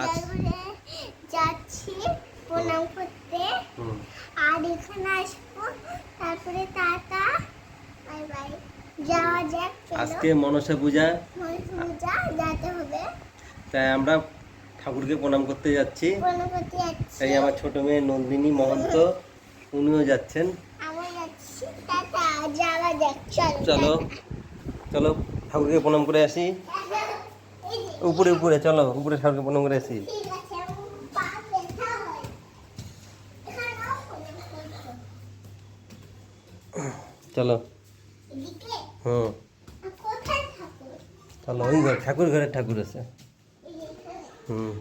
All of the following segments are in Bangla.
তারপরে যাচ্ছি প্রণাম করতে। আর এখানে আসব। তারপরে টাটা বাই বাই। যাওয়া যাক আজকে মনসা পূজা। মনসা পূজা যেতে হবে। তাই আমরা ঠাকুরকে প্রণাম করতে যাচ্ছি। প্রণাম করতে যাচ্ছি। তাই আমার ছোট মেয়ে নন্দিনী মহন্ত উনিও যাচ্ছেন। চলো। চলো। ঠাকুরকে প্রণাম করে আসি। উপরে উপরে, চলো, উপরে ঠাকুরকে প্রণাম করে আসি। চলো হুম চলো, ওই ঘর, ঠাকুর ঘরের ঠাকুর আছে। হুম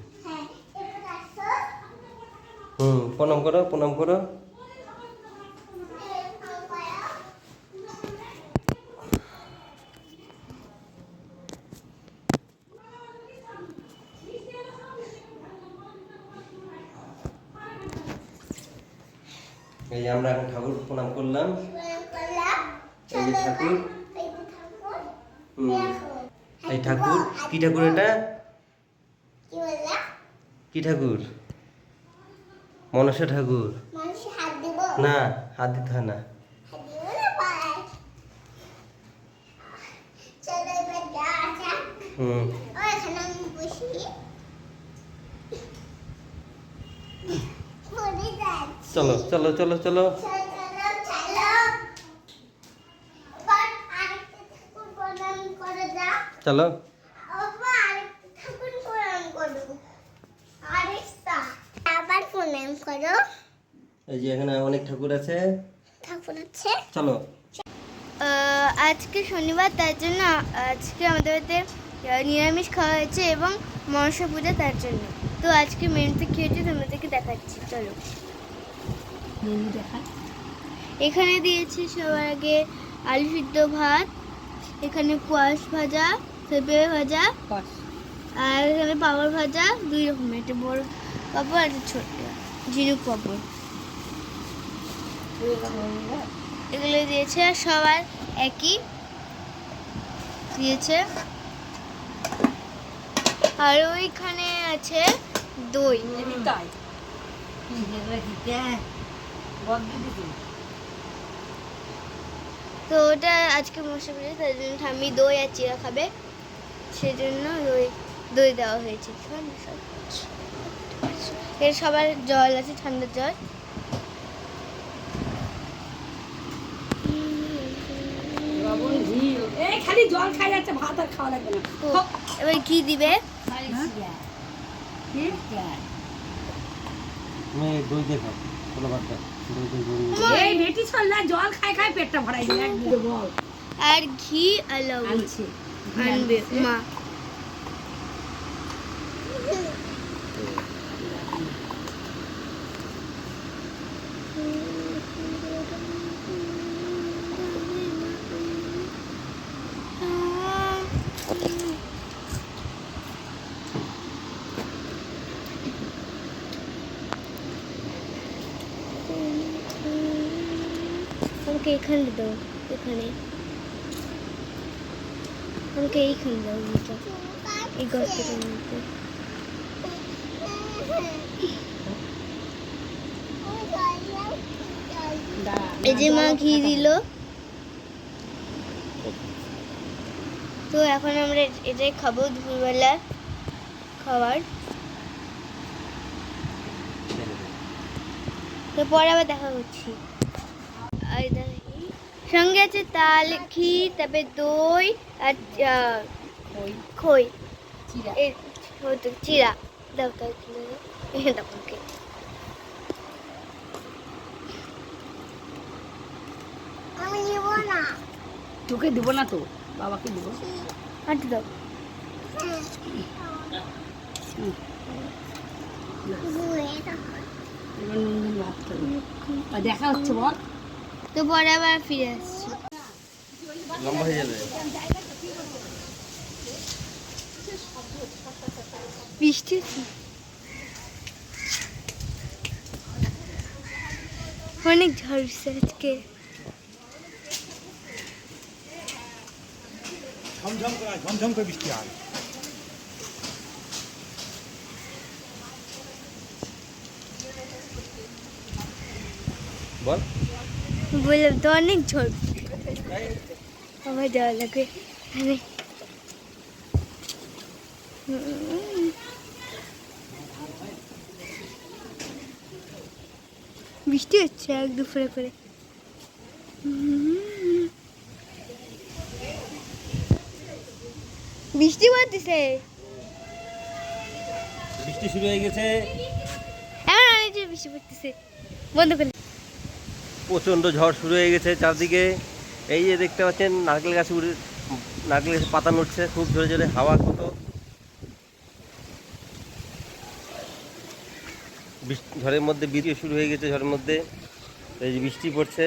হুম প্রণাম করো প্রণাম করো এই আমরা এখন ঠাকুর প্রণাম করলাম। এই যে ঠাকুর। এই ঠাকুর, কি ঠাকুর এটা? কি ঠাকুর? মনসা ঠাকুর। না, হাত দিতে হয় না হুম ও এখানে আমি বসি পড়ে যাচ্ছি চলো চলো চলো চলো। চলো। এই যে এখানে অনেক ঠাকুর আছে। ঠাকুর আছে চলো আজকে শনিবার, তার জন্য আজকে আমাদের বাড়িতে নিরামিষ খাওয়া হয়েছে এবং মনসা পূজা তার জন্য। তো আজকে মেনুতে কী হয়েছে, তোমাদেরকে দেখাচ্ছি। চলো। মেনু দেখা এখানে দিয়েছি সবার আগে আলু সিদ্ধ ভাত এখানে কোয়াশ ভাজা পেঁপে ভাজা আর এখানে পাপড় ভাজা দুই রকমের একটা বড় পাপড় আর একটা ছোট্ট ঝিনুক পাপড়। এগুলো দিয়েছে আর সবার একই। দিয়েছে। আর ওইখানে আছে দই। তাই তো ওটা আজকে মশা পেয়েছে তাই জন্য ঠাম্মি দই আর চিরা খাবে। সেজন্য দই দই দেওয়া হয়েছে। এর সবার জল আছে ঠান্ডার জল। খালি জল খাই যাচ্ছে ভাত আর খাওয়া লাগবে না। তো এবার কি দিবে? দই এই বেটি ছল্লা জল খাই খাই পেটটা ভরাই আর ঘি লবণ আনছে। আনবে। মা। আমাকে এখানে দাও, এখানে। আমাকে এইখানে দাও এটা এই গর্তটার মধ্যে এই যে মা ঘি দিল। তো এখন আমরা এটাই খাব দুপুরবেলা খাবার। তো পরে আবার দেখা করছি সঙ্গে আছে তাল ঘি তারপরে দই আর খই। চিরা। দাও দাও। আমি নিব না। তোকে দিব না তো বাবাকে দিব। দাও। দেখা হচ্ছে বল। তো পরে আবার ফিরে আসছি। বৃষ্টি অনেক ঝড় আজকে। বল। বললাম তো অনেক ঝোল। আমার দেওয়া লাগবে। আমি বৃষ্টি হচ্ছে এক দুপুরে করে। বৃষ্টি পড়তেছে। বৃষ্টি শুরু হয়ে গেছে। এখন অনেক বৃষ্টি পড়তেছে। বন্ধ করে প্রচণ্ড ঝড় শুরু হয়ে গেছে চারদিকে। এই যে দেখতে পাচ্ছেন, নারকেল গাছে উড়ে নারকেল গাছে পাতা নড়ছে, খুব জোরে জোরে হাওয়া কত। ঝড়ের মধ্যে বৃষ্টি শুরু হয়ে গেছে ঝড়ের মধ্যে। এই যে বৃষ্টি পড়ছে।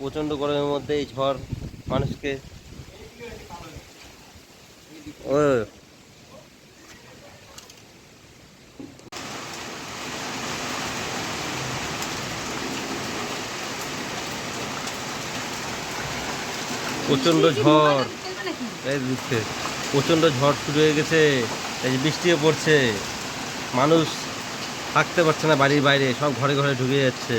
প্রচণ্ড গরমের মধ্যে এই ঝড় মানুষকে ও। প্রচণ্ড ঝড়। এই প্রচণ্ড ঝড় শুরু হয়ে গেছে। এই যে বৃষ্টিও পড়ছে। মানুষ থাকতে পারছে না বাড়ির বাইরে, সব ঘরে ঘরে ঢুকে যাচ্ছে।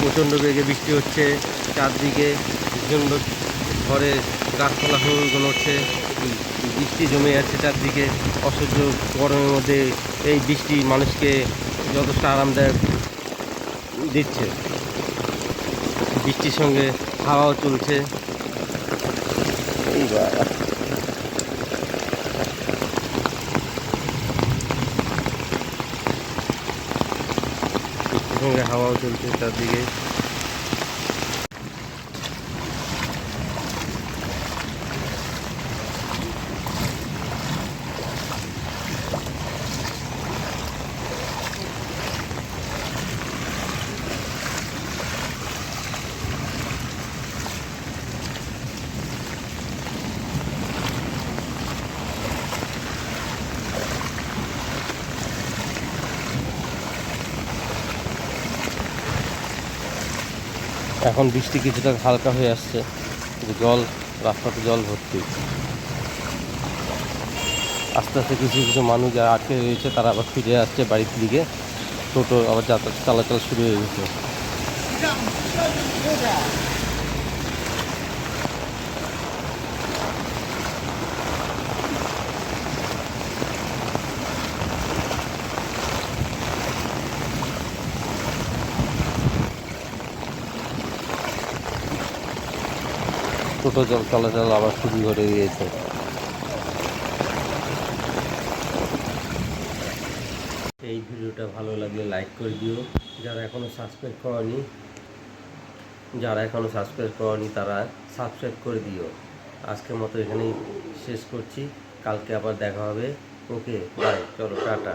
প্রচণ্ড বেগে বৃষ্টি হচ্ছে। চারদিকে প্রচণ্ড ঘরে গাছপালা হয়ে নড়ছে বৃষ্টি জমে যাচ্ছে চারদিকে অসহ্য গরমের মধ্যে এই বৃষ্টি মানুষকে যথেষ্ট আরামদায়ক দিচ্ছে। বৃষ্টির সঙ্গে হাওয়াও চলছে। সঙ্গে হাওয়াও চলছে চারদিকে। এখন বৃষ্টি কিছুটা হালকা হয়ে আসছে জল, রাস্তাতে জল ভর্তি। আস্তে আস্তে কিছু কিছু মানুষ যারা আটকে রয়েছে, তারা আবার ফিরে আসছে বাড়ির দিকে। টোটো আবার যাতায়াত চলাচল শুরু হয়ে গেছে। টোটো জল চলাচল আবার শুরু করে দিয়েছে এই ভিডিওটা ভালো লাগলে লাইক করে দিও। যারা এখনও সাবস্ক্রাইব করনি, যারা এখনও সাবস্ক্রাইব করনি, তারা সাবস্ক্রাইব করে দিও। আজকের মতো এখানেই শেষ করছি। কালকে আবার দেখা হবে। ওকে বাই চলো, টাটা।